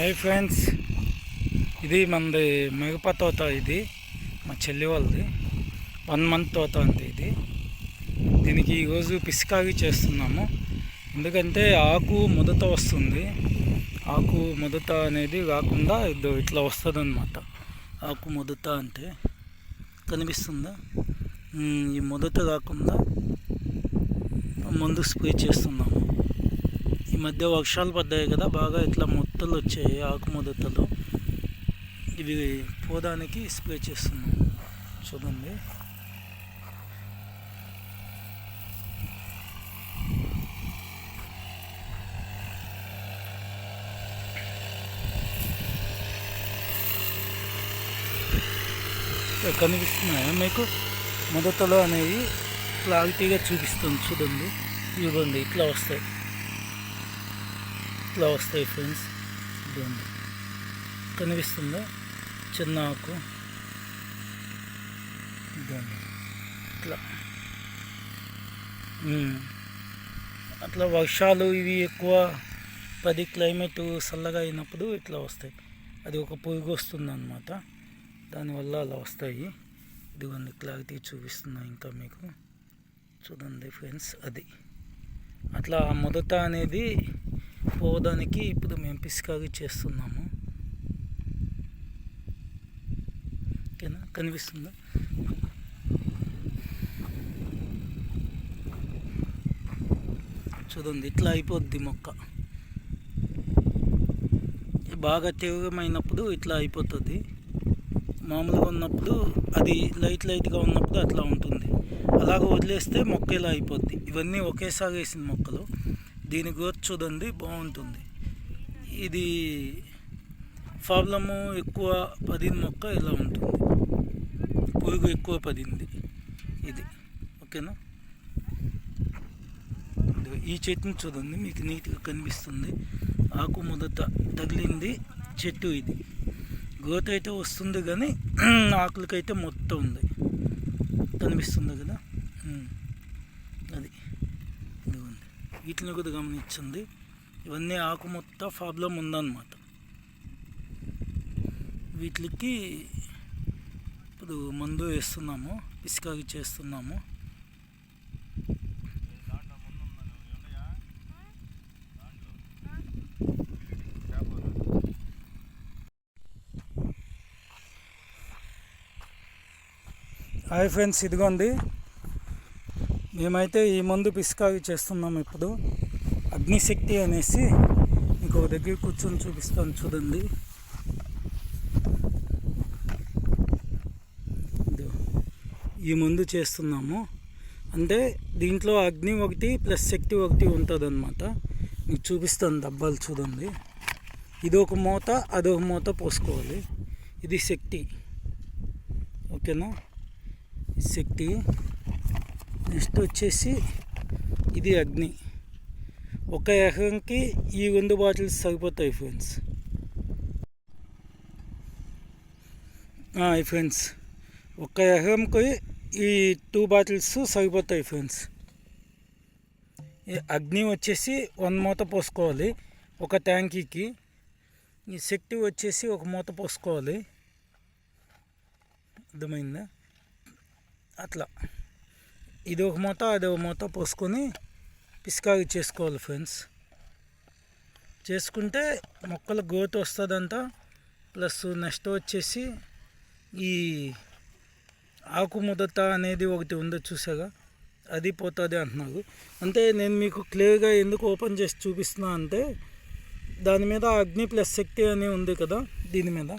Hi friends ఇది మనది మిగప తోత ఇది. మా చెల్లి వాళ్ళది. వన్ మంత్ తోత అంది ఇది. దీనికి ఈరోజు పిసికాగి చేస్తున్నాము. ఎందుకంటే ఆకు ముదత వస్తుంది. ఆకు ముదత అనేది రాకుండా ఇదో ఇట్లా వస్తుంది అనమాట ఆకు ముదత అంటే కనిపిస్తుందా? ఈ ముదత రాకుండా మందు స్ప్రే చేస్తున్నాము. మధ్య వర్షాలు పడ్డాయి కదా బాగా ఇట్లా మొత్తలు వచ్చాయి ఆకు మొదతలు ఇవి పోదానికి స్ప్రే చేస్తున్నాం. చూడండి. కనిపిస్తున్నాయా మీకు? మొదటలో అనేవి క్లారిటీగా చూపిస్తుంది. చూడండి. ఇవ్వండి ఇట్లా వస్తాయి. ఇట్లా వస్తాయి ఫ్రెండ్స్ ఇదిగోండి కనిపిస్తుందా? చిన్న ఆకు. ఇదిగోండి ఇట్లా అట్లా వర్షాలు ఇవి ఎక్కువ పది క్లైమేట్ చల్లగా అయినప్పుడు ఇట్లా వస్తాయి. అది ఒక పురుగు వస్తుంది అనమాట దానివల్ల అలా వస్తాయి. ఇదిగోండి క్లారిటీ చూపిస్తున్నా ఇంకా మీకు. చూడండి ఫ్రెండ్స్ అది. అట్లా ఆ మొదట అనేది పోవడానికి ఇప్పుడు మేము పిసికాగి చేస్తున్నాము. ఓకేనా? కనిపిస్తుందా? చూడండి ఇట్లా అయిపోద్ది మొక్క. బాగా తీవ్రమైనప్పుడు ఇట్లా అయిపోతుంది. మామూలుగా ఉన్నప్పుడు అది లైట్ లైట్గా ఉన్నప్పుడు అట్లా ఉంటుంది. అలాగ వదిలేస్తే మొక్క ఇలా అయిపోద్ది. ఇవన్నీ ఒకేసారి వేసిన మొక్కలు. దీని గ్రోత్ చూడండి బాగుంటుంది. ఇది ప్రాబ్లము ఎక్కువ పదిన మొక్క ఇలా ఉంటుంది. పురుగు ఎక్కువ పడింది ఇది. ఓకేనా? ఈ చెట్టుని చూడండి మీకు నీట్గా కనిపిస్తుంది. ఆకు మొదట తగిలింది చెట్టు ఇది. గ్రోత్ అయితే వస్తుంది కానీ ఆకులకైతే మొత్తం ఉంది. కనిపిస్తుంది కదా ఉమ్. అది ఇదిగోండి వీటిని కూడా గమనించండి. ఇవన్నీ ఆకు మొత్తం ప్రాబ్లం ఉందన్నమాట వీటికి ఇప్పుడు మందు వేస్తున్నాము పిసికాగి చేస్తున్నాము. హాయ్ ఫ్రెండ్స్ ఇదిగోండి. మేమైతే ఈ మందు పిసికాగి చేస్తున్నాము ఇప్పుడు. అగ్నిశక్తి అనేసి ఇంకో దగ్గర కూర్చొని చూపిస్తాను చూడండి. ఈ మందు చేస్తున్నాము. అంటే దీంట్లో అగ్ని ఒకటి ప్లస్ శక్తి ఒకటి ఉంటుంది అనమాట మీకు చూపిస్తాను డబ్బాలు చూడండి. ఇది ఒక మూత అదొక మూత పోసుకోవాలి. ఇది శక్తి. ఓకేనా? శక్తి. నెక్స్ట్ వచ్చేసి ఇది అగ్ని. ఒక ఎకరంకి ఈ రెండు బాటిల్స్ సరిపోతాయి ఫ్రెండ్స్ ఫ్రెండ్స్ ఒక ఎకరంకి ఈ టూ బాటిల్స్ సరిపోతాయి ఫ్రెండ్స్ ఈ అగ్ని వచ్చేసి వన్ మూత పోసుకోవాలి ఒక ట్యాంకీకి. ఈ శక్తి వచ్చేసి ఒక మూత పోసుకోవాలి. అర్థమైందా? అట్లా. ఇది ఒక మూత అది ఒక మూత పోసుకొని పిసికాగి చేసుకోవాలి ఫ్రెండ్స్ చేసుకుంటే మొక్కల గ్రోత్ వస్తుందంట ప్లస్ నెక్స్ట్ వచ్చేసి ఈ ఆకు ముదత అనేది ఒకటి ఉందో చూసాగా అది పోతుంది అంటున్నారు. అంటే నేను మీకు క్లియర్గా ఎందుకు ఓపెన్ చేసి చూపిస్తున్నా అంటే దాని మీద అగ్ని ప్లస్ శక్తి అని ఉంది కదా దీని మీద.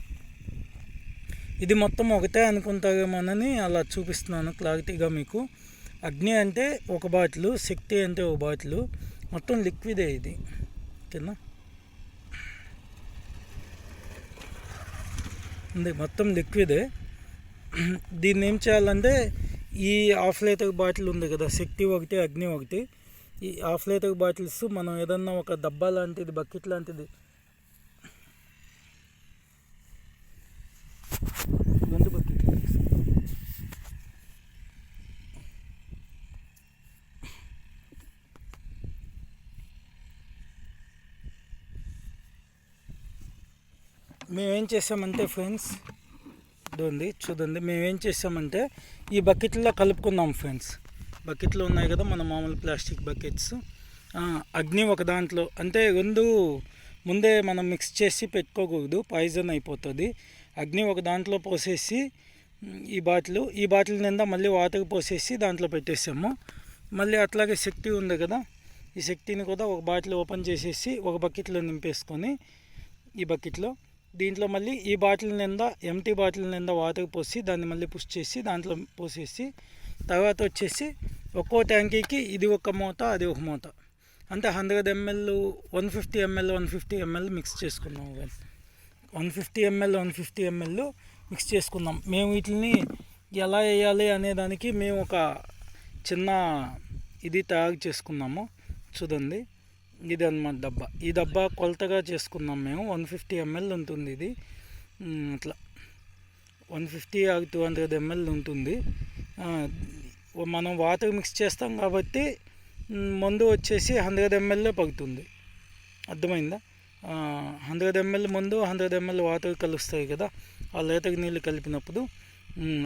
ఇది మొత్తం ఒకటే అనుకుంటారేమోనని అలా చూపిస్తున్నాను క్లారిటీగా మీకు. అగ్ని అంటే ఒక బాటిల్ శక్తి అంటే ఒక బాటిల్. మొత్తం లిక్విడే ఇది. ఓకేనా? ఉంది మొత్తం లిక్విడే. దీన్ని ఏం చేయాలంటే ఈ హాఫ్ లీటర్ బాటిల్ ఉంది కదా శక్తి ఒకటి అగ్ని ఒకటి. ఈ హాఫ్ లీటర్ బాటిల్స్ మనం ఏదన్నా ఒక డబ్బా లాంటిది బకెట్ లాంటిది గొంతు బకెట్ మేమేం చేసామంటే ఫ్రెండ్స్ ఉంది చూడండి మేమేం చేసామంటే ఈ బకెట్లో కలుపుకున్నాం ఫ్రెండ్స్. బకెట్లు ఉన్నాయి కదా మన మామూలు ప్లాస్టిక్ బకెట్స్. అగ్ని ఒక దాంట్లో అంటే రెండు ముందే మనం మిక్స్ చేసి పెట్టుకోకూడదు పాయిజన్ అయిపోతుంది. అగ్ని ఒక దాంట్లో పోసేసి ఈ బాటిల్ ఈ బాటిల్ నిండా మళ్ళీ వాటర్ పోసేసి దాంట్లో పెట్టేసాము. మళ్ళీ అట్లాగే శక్తి ఉంది కదా ఈ శక్తిని కూడా ఒక బాటిల్ ఓపెన్ చేసేసి ఒక బకెట్లో నింపేసుకొని ఈ బకెట్లో దీంట్లో మళ్ళీ ఈ బాటిల్ నిండా ఎంటీ బాటిల్ నిండా వాటర్ పోసి దాన్ని మళ్ళీ పుష్ చేసి దాంట్లో పోసేసి తర్వాత వచ్చేసి ఒక్కో ట్యాంకీకి ఇది ఒక మూత అది ఒక మూత. అంటే hundred ML one fifty ML one fifty ML mix చేసుకున్నాం one fifty ML one fifty ML mix చేసుకున్నాం. మేము వీటిని ఎలా వేయాలి అనే దానికి మేము ఒక చిన్న ఇది తయారు చేసుకున్నాము. చూడండి. ఇది అన్నమాట డబ్బా. ఈ డబ్బా కొలతగా చేసుకున్నాం మేము. వన్ ఫిఫ్టీ ఎంఎల్ ఉంటుంది ఇది. అట్లా. One fifty two hundred ml ఉంటుంది. మనం వాటర్ మిక్స్ చేస్తాం కాబట్టి మందు వచ్చేసి హండ్రెడ్ ఎంఎల్లో పడుతుంది అర్థమైందా? హండ్రెడ్ ఎంఎల్ ముందు హండ్రెడ్ ఎంఎల్ వాటర్ కలుస్తాయి కదా ఆ లేతకి నీళ్ళు కలిపినప్పుడు.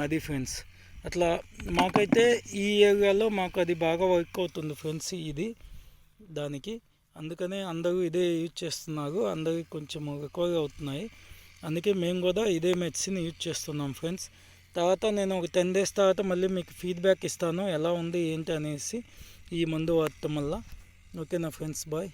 అది ఫ్రెండ్స్. అట్లా మాకైతే ఈ ఏరియాలో మాకు అది బాగా వర్క్ అవుతుంది ఫ్రెండ్స్ ఇది దానికి. అందుకనే అందరూ ఇదే యూజ్ చేస్తున్నారు. అందరికి కొంచెం ఎక్కువగా అవుతున్నాయి. అందుకే మేము కూడా ఇదే మెడిసిన్ యూజ్ చేస్తున్నాం ఫ్రెండ్స్. తర్వాత నేను ఒక టెన్ డేస్ తర్వాత మళ్ళీ మీకు ఫీడ్బ్యాక్ ఇస్తాను. ఎలా ఉంది ఏంటి అనేసి ఈ మందు వాడటం వల్ల. ఓకేనా ఫ్రెండ్స్? బాయ్.